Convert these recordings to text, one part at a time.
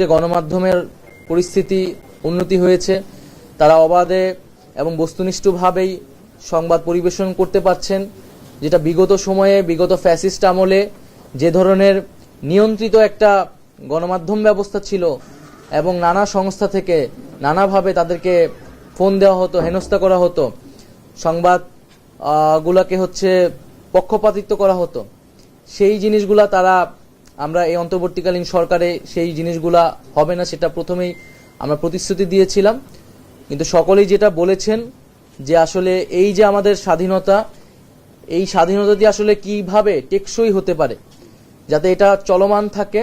যে গণমাধ্যমের পরিস্থিতি উন্নতি হয়েছে, তারা অবাধে এবং বস্তুনিষ্ঠভাবেই সংবাদ পরিবেশন করতে পারছেন, যেটা বিগত সময়ে, বিগত ফ্যাসিস্ট আমলে যে ধরনের নিয়ন্ত্রিত একটা গণমাধ্যম ব্যবস্থা ছিল এবং নানা সংস্থা থেকে নানাভাবে তাদেরকে ফোন দেওয়া হতো, হেনস্থা করা হতো, সংবাদ গুলাকে হচ্ছে পক্ষপাতিত্ব করা হতো। সেই জিনিসগুলা তারা আমরা এই অন্তর্বর্তীকালীন সরকারে সেই জিনিসগুলা হবে না, সেটা প্রথমেই আমরা প্রতিশ্রুতি দিয়েছিলাম। কিন্তু সকলেই যেটা বলেছেন যে আসলে এই যে আমাদের স্বাধীনতা, এই স্বাধীনতা দিয়ে আসলে কীভাবে টেকসই হতে পারে, যাতে এটা চলমান থাকে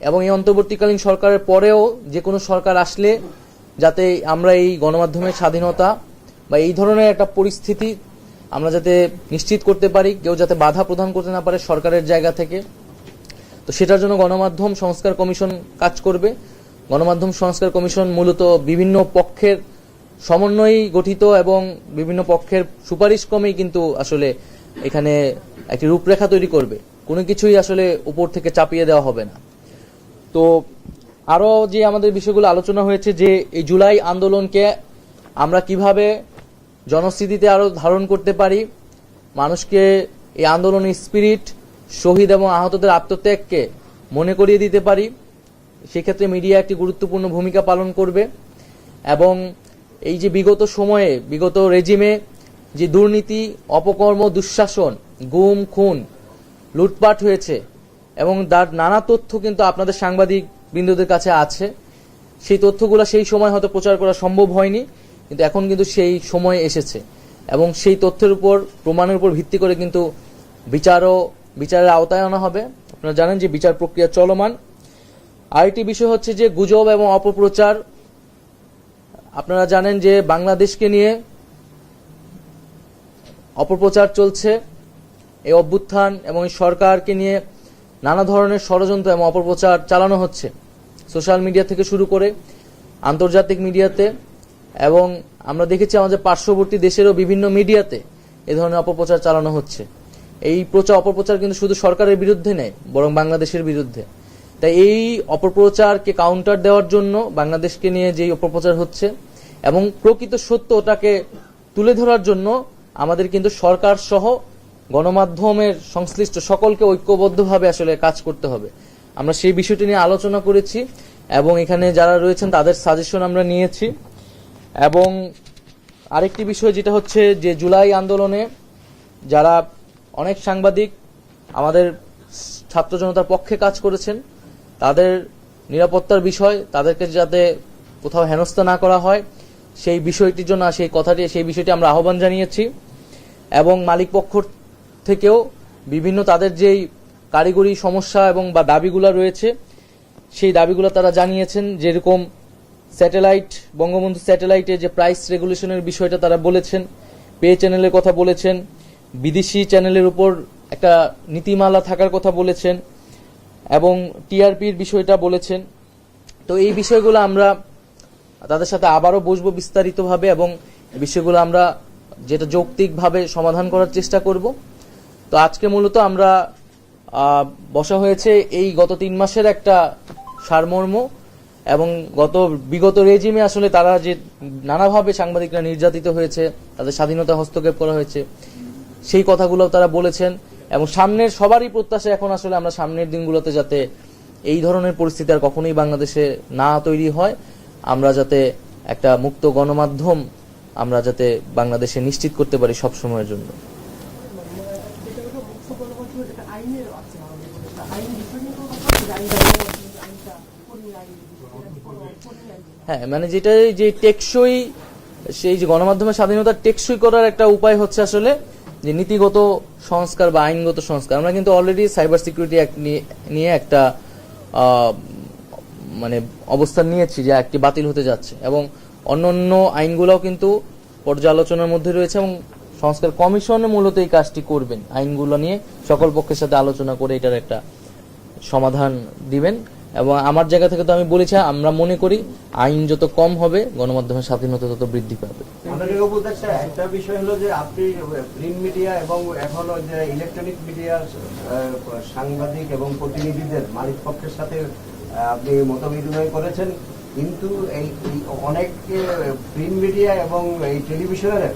এবং এই অন্তর্বর্তীকালীন সরকারের পরেও যে কোনো সরকার আসলে যাতে আমরা এই গণমাধ্যমের স্বাধীনতা বা এই ধরনের একটা পরিস্থিতি আমরা যাতে নিশ্চিত করতে পারি, কেউ যাতে বাধা প্রদান করতে না পারে সরকারের জায়গা থেকে। তো সেটার জন্য গণমাধ্যম সংস্কার কমিশন কাজ করবে। গণমাধ্যম সংস্কার কমিশন মূলত বিভিন্ন পক্ষের সমন্বয়েই গঠিত এবং বিভিন্ন পক্ষের সুপারিশ ক্রমেই কিন্তু আসলে এখানে একটি রূপরেখা তৈরি করবে। কোনো কিছুই আসলে উপর থেকে চাপিয়ে দেওয়া হবে না। তো আরও যে আমাদের বিষয়গুলো আলোচনা হয়েছে যে এই জুলাই আন্দোলনকে আমরা কীভাবে জনস্থিতিতে আরও ধারণ করতে পারি, মানুষকে এই আন্দোলনের স্পিরিট শহীদ এবং আহতদের আত্মত্যাগকে মনে করিয়ে দিতে পারি। সেক্ষেত্রে মিডিয়া একটি গুরুত্বপূর্ণ ভূমিকা পালন করবে এবং এই যে বিগত সময়ে, বিগত রেজিমে যে দুর্নীতি, অপকর্ম, দুঃশাসন, গুম, খুন, লুটপাট হয়েছে এবং তার নানা তথ্য কিন্তু আপনাদের সাংবাদিক বৃন্দদের কাছে আছে। সেই তথ্যগুলো সেই সময় হয়তো প্রচার করা সম্ভব হয়নি, কিন্তু এখন কিন্তু সেই সময় এসেছে এবং সেই তথ্যের উপর, প্রমাণের উপর ভিত্তি করে কিন্তু বিচারও বিচারের আওতায় আনা হবে। আপনারা জানেন যে বিচার প্রক্রিয়া চলমান। আরেকটি বিষয় হচ্ছে যে গুজব এবং অপপ্রচার। আপনারা জানেন যে বাংলাদেশকে নিয়ে অপপ্রচার চলছে। এই অভ্যুত্থান এবং সরকারকে নিয়ে নানা ধরনের ষড়যন্ত্র এবং অপপ্রচার চালানো হচ্ছে। সোশ্যাল মিডিয়া থেকে শুরু করে আন্তর্জাতিক মিডিয়াতে এবং আমরা দেখেছি আমাদের পার্শ্ববর্তী দেশেরও বিভিন্ন মিডিয়াতে এ ধরনের অপপ্রচার চালানো হচ্ছে। এই প্রচার, অপপ্রচার কিন্তু শুধু সরকারের বিরুদ্ধে নেই বরং বাংলাদেশের বিরুদ্ধে। তাই এই অপপ্রচারকে কাউন্টার দেওয়ার জন্য বাংলাদেশকে নিয়ে যেই অপপ্রচার হচ্ছে, এবং প্রকৃত সত্য ওটাকে তুলে ধরার জন্য আমাদের কিন্তু সরকার সহ গণমাধ্যমের সংশ্লিষ্ট সকলকে ঐক্যবদ্ধভাবে আসলে কাজ করতে হবে। আমরা সেই বিষয়টি নিয়ে আলোচনা করেছি, এবং এখানে যারা রয়েছেন তাদের সাজেশন আমরা নিয়েছি। এবং আরেকটি বিষয় যেটা হচ্ছে যে জুলাই আন্দোলনে যারা অনেক সাংবাদিক আমাদের ছাত্র জনতার পক্ষে কাজ করেছেন। তাদের নিরাপত্তার বিষয়, তাদেরকে যাতে কোথাও হেনস্থা না করা হয়, সেই বিষয়টির জন্য সেই কথাটি, সেই বিষয়টি আমরা আহ্বান জানিয়েছি। এবং মালিক পক্ষ থেকেও বিভিন্ন তাদের যেই কারিগরি সমস্যা এবং বা দাবিগুলো রয়েছে, সেই দাবিগুলো তারা জানিয়েছেন। যেরকম স্যাটেলাইট, বঙ্গবন্ধু স্যাটেলাইটে যে প্রাইস রেগুলেশনের বিষয়টা তারা বলেছেন, পে চ্যানেলের কথা বলেছেন বিদেশি চ্যানেলের উপর একটা নীতিমালা থাকার কথা বলেছেন এবং টিআরপির বিষয়টা বলেছেন। তো এই বিষয়গুলো আমরা তাদের সাথে আবারও বসবো বিস্তারিতভাবে এবং বিষয়গুলো আমরা যেটা যৌক্তিকভাবে সমাধান করার চেষ্টা করব। তো আজকে মূলত আমরা বসা হয়েছে এই গত তিন মাসের একটা সারমর্ম এবং গত বিগত রেজিমে আসলে তারা যে নানাভাবে সাংবাদিকরা নির্যাতিত হয়েছে, তাদের স্বাধীনতা হস্তক্ষেপ করা হয়েছে সেই কথাগুলো তারা বলেছেন এবং সামনের সবারই প্রত্যাশা এখন আসলে আমরা সামনের দিনগুলোতে যাতে এই ধরনের পরিস্থিতি আর কখনোই বাংলাদেশে না তৈরি হয়, আমরা যাতে একটা মুক্ত গণমাধ্যম আমরা যাতে বাংলাদেশে নিশ্চিত করতে পারি সব সময়ের জন্য? হ্যাঁ মানে যেটা যে টেকসই, সেই যে গণমাধ্যমের স্বাধীনতা টেকসই করার একটা উপায় হচ্ছে আসলে যে নীতিগত সংস্কার বা আইনগত সংস্কার। আমরা কিন্তু অলরেডি সাইবার সিকিউরিটি নিয়ে একটা মানে অবস্থান নিয়েছি যে একটি বাতিল হতে যাচ্ছে। এবং অন্যান্য আইনগুলোও কিন্তু পর্যালোচনার মধ্যে রয়েছে এবং সংস্কার কমিশনে মূলত এই কাজটি করবেন। আইনগুলো নিয়ে সকল পক্ষের সাথে আলোচনা করে এটার একটা সমাধান দিবেন। এবং আমার জায়গা থেকে তো আমি বলেছি, আমরা মনে করি আইন যত কম হবে, গণমাধ্যমের স্বাধীনতা তত বৃদ্ধি পাবে। একটা বিষয় হলো যে, আপনি প্রিন্ট মিডিয়া এবং এখনও যে ইলেকট্রনিক মিডিয়ার সাংবাদিক এবং প্রতিনিধিদের মালিক পক্ষের সাথে আপনি মত করেছেন, কিন্তু এই অনেক প্রিন্ট মিডিয়া এবং এই টেলিভিশনের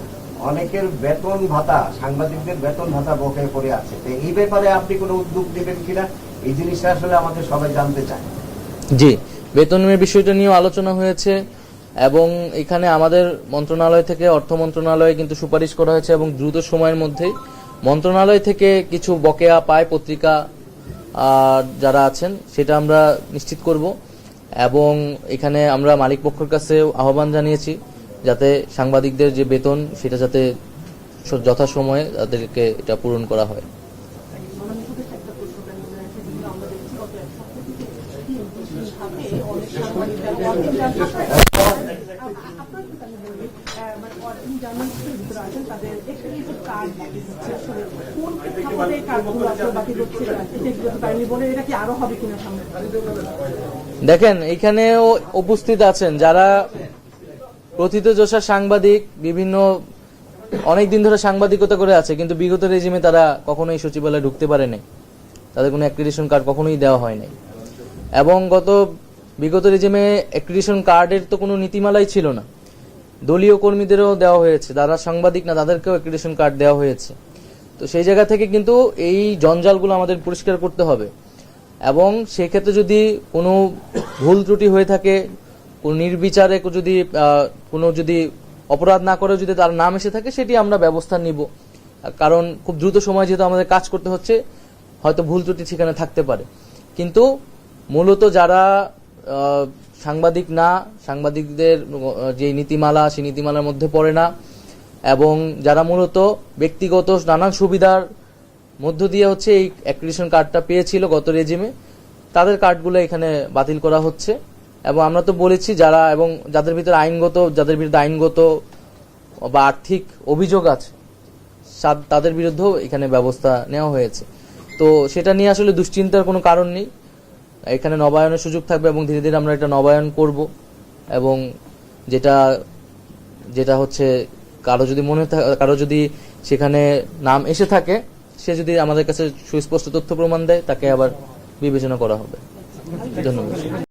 অনেকের বেতন ভাতা, সাংবাদিকদের বেতন ভাতা বকেয়া পড়ে আছে। তো এই ব্যাপারে আপনি কোনো উদ্যোগ নেবেন কিনা? এই জিনিসটা আসলে আমাদের সবাই জানতে চায়। জি বেতনের বিষয়টা নিয়েও আলোচনা হয়েছে এবং এখানে আমাদের মন্ত্রণালয় থেকে অর্থ মন্ত্রণালয়ে কিন্তু সুপারিশ করা হয়েছে এবং দ্রুত সময়ের মধ্যেই মন্ত্রণালয় থেকে কিছু বকেয়া পায় পত্রিকা যারা আছেন, সেটা আমরা নিশ্চিত করব এবং এখানে আমরা মালিক পক্ষের কাছে আহ্বান জানিয়েছি যাতে সাংবাদিকদের যে বেতন, সেটা যাতে যথাসময়ে তাদেরকে এটা পূরণ করা হয়। দেখেন, এখানেও উপস্থিত আছেন যারা প্রথিতযশা সাংবাদিক, বিভিন্ন অনেক দিন ধরে সাংবাদিকতা করে আছে, কিন্তু বিগত রেজিমে তারা কখনোই সচিবালয়ে ঢুকতে পারে নাই তাদের কোনো অ্যাক্রিডিশন কার্ড কখনোই দেওয়া হয় নাই এবং গত বিগত রেজিমে অ্যাক্রিডিশন কার্ডের তো কোনো নীতিমালাই ছিল না। দলীয় কর্মীদেরও দেওয়া হয়েছে, যারা সাংবাদিক না, তাদেরকেও অ্যাক্রিডিশন কার্ড দেওয়া হয়েছে। তো সেই জায়গা থেকে কিন্তু এই জঞ্জালগুলো আমাদের পরিষ্কার করতে হবে। এবং সেক্ষেত্রে যদি কোনো ভুল ত্রুটি হয়ে থাকে, কোনো নির্বিচারে যদি কোনো যদি অপরাধ না করে যদি তার নাম এসে থাকে, সেটি আমরা ব্যবস্থা নিব। কারণ খুব দ্রুত সময় যেহেতু আমাদের কাজ করতে হচ্ছে, হয়তো ভুল ত্রুটি সেখানে থাকতে পারে। কিন্তু মূলত যারা সাংবাদিক না, সাংবাদিকদের যে নীতিমালা, সেই নীতিমালার মধ্যে পড়ে না। এবং যারা মূলত ব্যক্তিগত নানান সুবিধার মধ্য দিয়ে হচ্ছে এই অ্যাক্রিডিশন কার্ডটা পেয়েছিল গত রেজিমে তাদের কার্ডগুলো এখানে বাতিল করা হচ্ছে। এবং আমরা তো বলেছি যারা, এবং যাদের ভিতরে আইনগত, যাদের বিরুদ্ধে আইনগত বা আর্থিক অভিযোগ আছে তাদের বিরুদ্ধেও এখানে ব্যবস্থা নেওয়া হয়েছে। তো সেটা নিয়ে আসলে দুশ্চিন্তার কোনো কারণ নেই। এখানে নবায়নের সুযোগ থাকবে এবং ধীরে ধীরে আমরা এটা নবায়ন করব এবং যেটা যেটা হচ্ছে কারও যদি মনে কারও যদি সেখানে নাম এসে থাকে, সে যদি আমাদের কাছে সুস্পষ্ট তথ্য প্রমাণ দেয়, তাকে আবার বিবেচনা করা হবে। ধন্যবাদ।